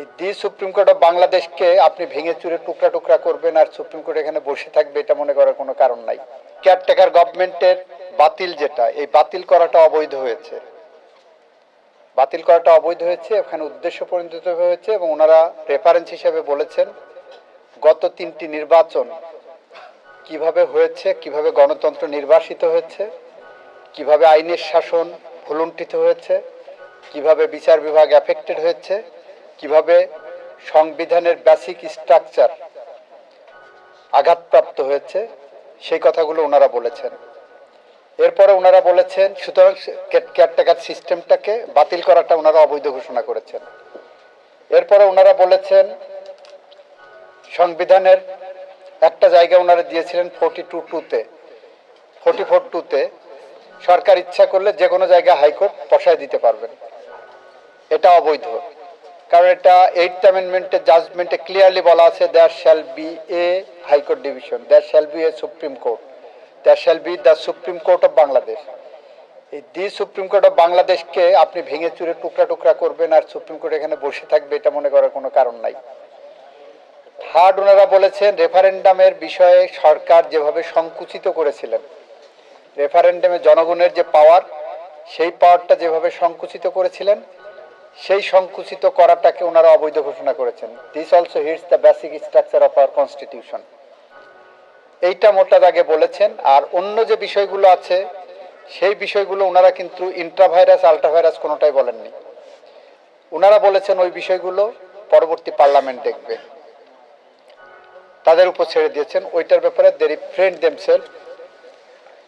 এই the supreme court of বাংলাদেশকে আপনি ভেঙে চুরে টুকরা টুকরা করবেন আর সুপ্রিম কোর্ট এখানে বসে থাকবে, এটা মনে করার কোনো কারণ নাই। কেয়ারটেকার গভর্নমেন্টের বাতিল যেটা, এই বাতিল করাটা অবৈধ হয়েছে। বাতিল করাটা অবৈধ হয়েছে ওখানে উদ্দেশ্য পরিণত হয়েছে এবং ওনারা রেফারেন্স হিসেবে বলেছেন, গত তিনটি নির্বাচন কীভাবে হয়েছে, কীভাবে গণতন্ত্র নির্বাসিত হয়েছে, কীভাবে আইনের শাসন ভুলুণ্ঠিত হয়েছে, কীভাবে বিচার বিভাগ অ্যাফেক্টেড হয়েছে কীভাবে সংবিধানের বেসিক স্ট্রাকচার আঘাতপ্রাপ্ত হয়েছে, সেই কথাগুলো ওনারা বলেছেন। এরপরে ওনারা বলেছেন, সুতরাং কেয়ারটেকার সিস্টেমটাকে বাতিল করাটা ওনারা অবৈধ ঘোষণা করেছেন। এরপরে ওনারা বলেছেন, সংবিধানের একটা জায়গা ওনারা দিয়েছিলেন ফোর্টি টু টুতে ফোর্টি ফোর টুতে সরকার ইচ্ছা করলে যে কোনো জায়গায় হাইকোর্ট বসায় দিতে পারবেন। এটা অবৈধ। কারণ এটা এইট অ্যামেন্ডমেন্টের জাজমেন্টে ক্লিয়ারলি বলা আছে there shall be a high court division there shall be a supreme court there shall be the supreme court of Bangladesh এই দি সুপ্রিম কোর্ট অফ বাংলাদেশকে আপনি ভেঙে চুরে টুকরা টুকরা করবেন আর সুপ্রিম কোর্ট এখানে বসে থাকবে, এটা মনে করার কোনো কারণ নাই। থার্ড ওনারা বলেছেন রেফারেন্ডামের বিষয়ে সরকার যেভাবে সংকুচিত করেছিলেন রেফারেন্ডামে জনগণের যে পাওয়ার সেই পাওয়ারটা যেভাবে সংকুচিত করেছিলেন সেই সংকুচিত করাটাকে ওনারা অবৈধ ঘোষণা করেছেন। This also hits the basic structure of our constitution এইটা মোটা দাগে বলেছেন, আর অন্য যে বিষয়গুলো আছে, সেই বিষয়গুলো ওনারা কিন্তু ইন্ট্রাভাইরাস আলট্রাভাইরাস কোনোটাই বলেননি। ওনারা বলেছেন ওই বিষয়গুলো পরবর্তী পার্লামেন্ট দেখবে। তাদের উপর ছেড়ে দিয়েছেন। ওইটার ব্যাপারে দেরি ফ্রেন্ড দেমসেল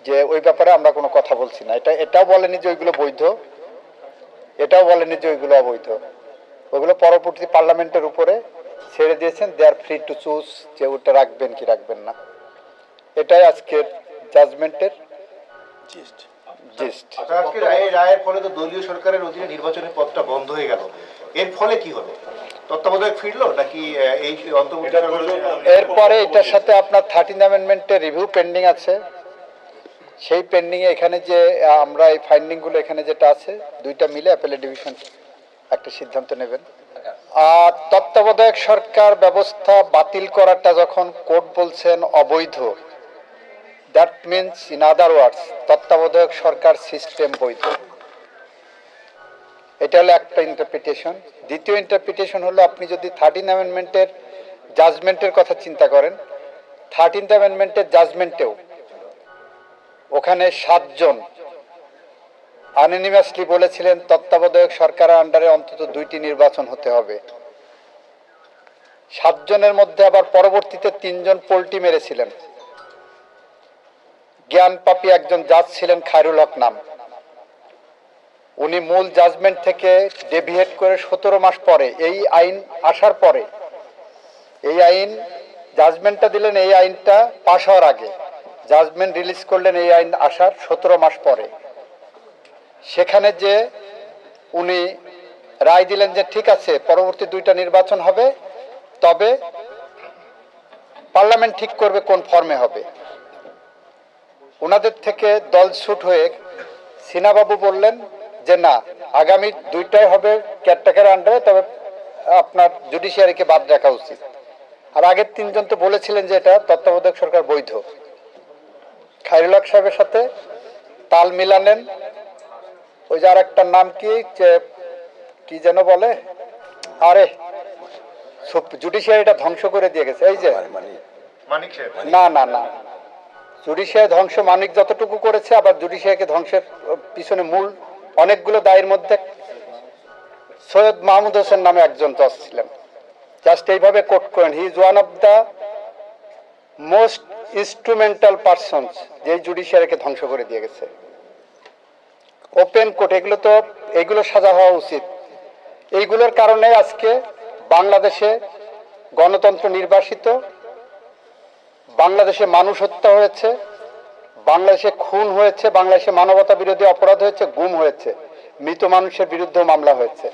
যে ওই ব্যাপারে আমরা কোনো কথা বলছি না। এটা, এটাও বলেনি যে ওইগুলো বৈধ। এটাও বলেনি যে ওইগুলো অবৈধ। ওগুলো পরবর্তী পার্লামেন্টের উপরে ছেড়ে দিয়েছেন। They are free to choose যে ওটা রাখবেন কি রাখবেন না। এটাই আজকের জাজমেন্টের জিস্ট আপনার আজকে রায়ের রায়ের ফলে তো দলীয় সরকারের অধীনে নির্বাচনের পথটা বন্ধ হয়ে গেল। এর ফলে কি হলো? তত্ত্বাবধায়ক ফিরলো নাকি এই অন্তর্বর্তী এরপরে এটার সাথে আপনার থার্টিন অ্যামেন্ডমেন্টের রিভিউ পেন্ডিং আছে। সেই পেন্ডিংয়ে এখানে যে আমরা এই ফাইন্ডিংগুলো এখানে যেটা আছে, দুইটা মিলে অ্যাপেলের ডিভিশন একটা সিদ্ধান্ত নেবেন। আর তত্ত্বাবধায়ক সরকার ব্যবস্থা বাতিল করাটা যখন কোর্ট বলছেন অবৈধ that means in other words তত্ত্বাবধায়ক সরকার সিস্টেম বৈধ। এটা হলো একটা ইন্টারপ্রিটেশন দ্বিতীয় ইন্টারপ্রিটেশন হলো আপনি যদি থার্টিন অ্যামেন্ডমেন্টের জাজমেন্টের কথা চিন্তা করেন থার্টিন্থ অ্যামেন্ডমেন্টের জাজমেন্টেও ওখানে সাতজন আননিমাসলি বলেছিলেন তত্ত্বাবধায়ক সরকারের আন্ডারে অন্তত দুইটি নির্বাচন হতে হবে। সাতজনের মধ্যে আবার পরবর্তীতে তিনজন পোল্টি মেরেছিলেন। জ্ঞান পাপি একজন জাজ ছিলেন খায়রুল হক নাম। উনি মূল জাজমেন্ট থেকে ডেভিয়েট করে সতেরো মাস পরে এই আইন আসার পরে, এই আইন, জাজমেন্টটা দিলেন, এই আইনটা পাশ হওয়ার আগে। জাজমেন্ট রিলিজ করলেন এই আইন আসার সতেরো মাস পরে। সেখানে যে উনি রায় দিলেন যে ঠিক আছে, পরবর্তী দুইটা নির্বাচন হবে, তবে পার্লামেন্ট ঠিক করবে কোন ফর্মে হবে। ওনাদের থেকে দল ছুট হয়ে সিনাবাবু বললেন যে না, আগামী দুইটাই হবে কেয়ারটেকার আন্ডারে, তবে আপনার জুডিশিয়ারিকে বাদ রাখা উচিত। আর আগের তিনজন তো বলেছিলেন যে এটা তত্ত্বাবধায়ক সরকার বৈধ। খাইরুল হক সাহেবের সাথে তাল মিলানেন ওই যে আর একটা নাম কি যে কি যেন বলে? আরে জুডিশিয়ারিটা ধ্বংস করে দিয়ে গেছে। এই যে। মানিক। না না না। জুডিশিয়ারি ধ্বংস মানিক যতটুকু করেছে আবার জুডিশিয়ারিকে ধ্বংসের পিছনে মূল অনেকগুলো দায়ের মধ্যে সৈয়দ মাহমুদ হোসেন নামে একজন জজ ছিলেন জাস্ট এইভাবে কোট করেন। He is one of the most instrumental persons যে জুডিশিয়ারিকে ধ্বংস করে দিয়ে গেছে। ওপেন কোর্ট এগুলো তো, এগুলো সাজা হওয়া উচিত। এইগুলোর কারণে আজকে বাংলাদেশে গণতন্ত্র নির্বাসিত, বাংলাদেশে মানুষ হত্যা হয়েছে, বাংলাদেশে খুন হয়েছে, বাংলাদেশে মানবতা বিরোধী অপরাধ হয়েছে, গুম হয়েছে, মৃত মানুষের বিরুদ্ধেও মামলা হয়েছে।